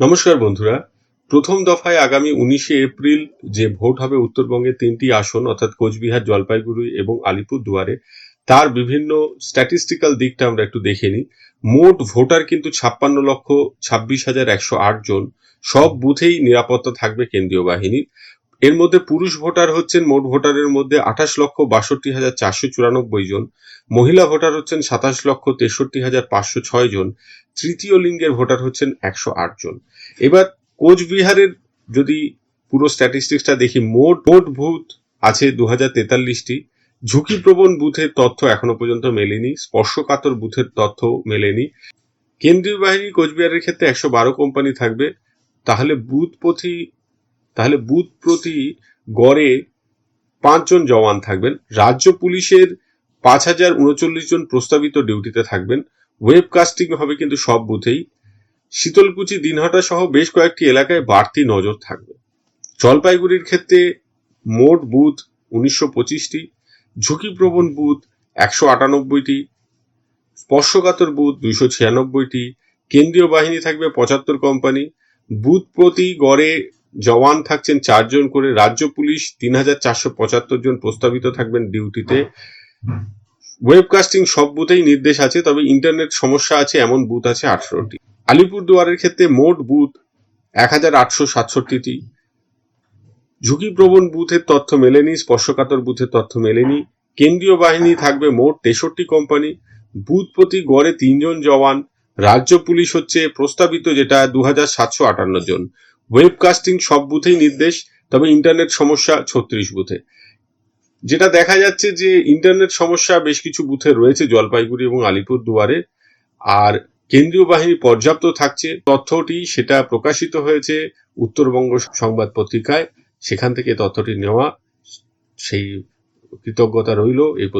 নমস্কার বন্ধুরা। প্রথম দফায় আগামী উনিশে এপ্রিল যে ভোট হবে উত্তরবঙ্গে তিনটি আসন, অর্থাৎ কোচবিহার, জলপাইগুড়ি এবং আলিপুর দুয়ারে তার বিভিন্ন স্ট্যাটিস্টিক্যাল দিকটা আমরা একটু দেখে নিই। মোট ভোটার কিন্তু ছাপ্পান্ন লক্ষ ছাব্বিশ হাজার একশো আট জন। সব বুথেই নিরাপত্তা থাকবে কেন্দ্রীয় বাহিনীর। এর মধ্যে পুরুষ ভোটার হচ্ছেন মোট ভোটারের মধ্যে আঠাশ লক্ষ বাষট্টি হাজার চারশো চুরানব্বই জন, মহিলা ভোটার হচ্ছেন সাতাশ লক্ষ তেষট্টি হাজার পাঁচশো ছয় জন, তৃতীয় লিঙ্গের ভোটার হচ্ছেন একশো আট জন। এবার কোচবিহারের যদি পুরো স্ট্যাটিস্টিক্সটা দেখি, মোট মোট বুথ আছে দু হাজার তেতাল্লিশটি। ঝুঁকিপ্রবণ বুথের তথ্য এখনও পর্যন্ত মেলেনি, স্পর্শকাতর বুথের তথ্য মেলেনি। কেন্দ্রীয় বাহিনী কোচবিহারের ক্ষেত্রে একশো বারো কোম্পানি থাকবে, তাহলে বুথ প্রতি তাহলে বুথ প্রতি গড়ে পাঁচজন জওয়ান থাকবেন। রাজ্য পুলিশের পাঁচ হাজার উনচল্লিশ জন প্রস্তাবিত ডিউটিতে থাকবেন। ওয়েবকাস্টিং হবে কিন্তু সব বুথেই। শীতলকুচি, দিনহাটা সহ বেশ কয়েকটি এলাকায় বাড়তি নজর থাকবে। জলপাইগুড়ির ক্ষেত্রে মোট বুথ উনিশশো পঁচিশটি, ঝুঁকিপ্রবণ বুথ একশো আটানব্বইটি, স্পর্শকাতর বুথ দুইশো ছিয়ানব্বইটি, কেন্দ্রীয় বাহিনী থাকবে পঁচাত্তর কোম্পানি। বুথ প্রতি গড়ে জওয়ান থাকছেন চারজন করে, রাজ্য পুলিশ তিন হাজার চারশো পঁচাত্তর জন প্রস্তাবিত থাকবেন ডিউটিতে। ওয়েবকাস্টিং সব বুথেই নির্দেশ আছে, তবে ইন্টারনেট সমস্যা আছে, এমন বুথ আছে আঠারোটি। আলিপুরদুয়ারের ক্ষেত্রে মোট বুথ এক হাজার আটশো সাতষট্টিটি। ঝুঁকিপ্রবণ বুথের তথ্য মেলেনি, স্পর্শকাতর বুথের তথ্য মেলেনি। কেন্দ্রীয় বাহিনী থাকবে মোট তেষট্টি কোম্পানি। বুথ প্রতি গড়ে তিনজন জওয়ান। রাজ্য পুলিশ হচ্ছে প্রস্তাবিত যেটা দু হাজার সাতশো আটান্ন জন। ওয়েবকাস্টিং সব বুথেই নির্দেশ, তবে ইন্টারনেট সমস্যা ছত্রিশ বুথে। যেটা দেখা যাচ্ছে যে ইন্টারনেট সমস্যা বেশ কিছু বুথে রয়েছে, জলপাইগুড়ি এবং আলিপুর দুয়ারে আর কেন্দ্রীয় বাহিনী পর্যাপ্ত থাকছে। তথ্যটি সেটা প্রকাশিত হয়েছে উত্তরবঙ্গ সংবাদ পত্রিকায়। সেখান থেকে তথ্যটি নেওয়া, সেই কৃতজ্ঞতা রইল এই